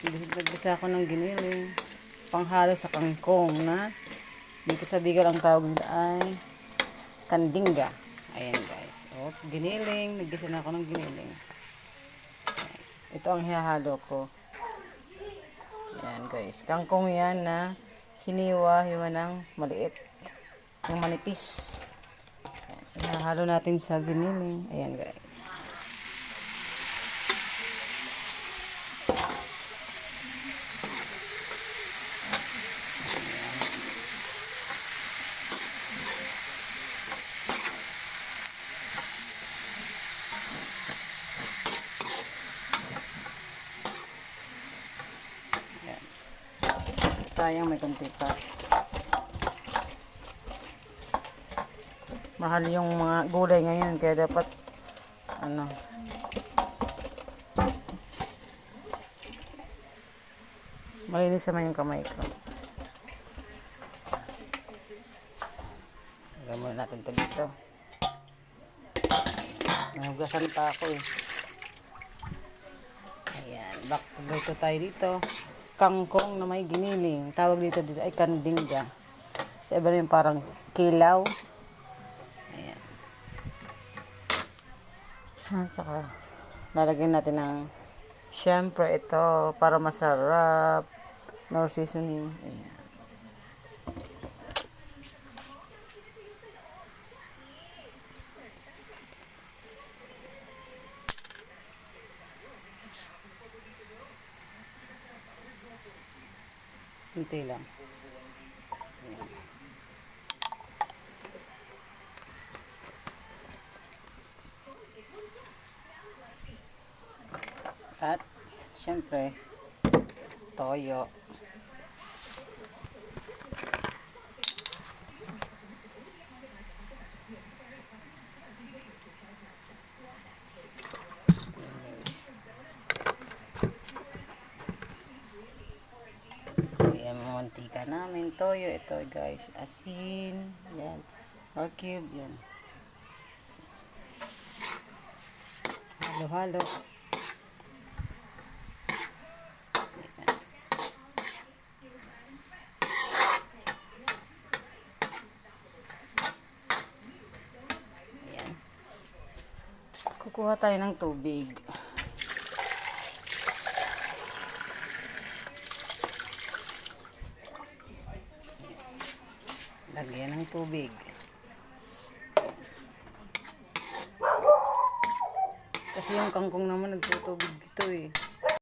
Nagbisa ako ng giniling. Panghalo sa kangkong na dito sa Bicol ang tawag nila ay kandinga. Ayan guys. O, giniling. Naggisa na ako ng giniling. Ito ang hihalo ko. Yan guys. Kangkong yan na hiniwa, hiwa ng maliit. Yung manipis. Yan. Ihahalo natin sa giniling. Ayan guys. Sayang may konti pa. Mahal yung mga gulay ngayon kaya dapat ano Malinis naman yung kamay ko. Lagyan muna natin ito dito. Nahugasan pa ako eh. Ayan, back to luto tayo dito. Kangkong na may giniling. Tawag dito dito ay kandingga. Sa iba rin parang kilaw. Ayan. At saka lalagyan natin ng syempre ito para masarap. No seasoning. Ayan. Hinti lang. Ayan. At, syempre, toyo. Ayan mga mantika namin. Toyo ito guys. Asin. Yan. Or cube. Yan. Halo-halo. Kukuha tayo ng tubig. Lagyan ng tubig. Kasi yung kangkong naman nagtutubig ito eh.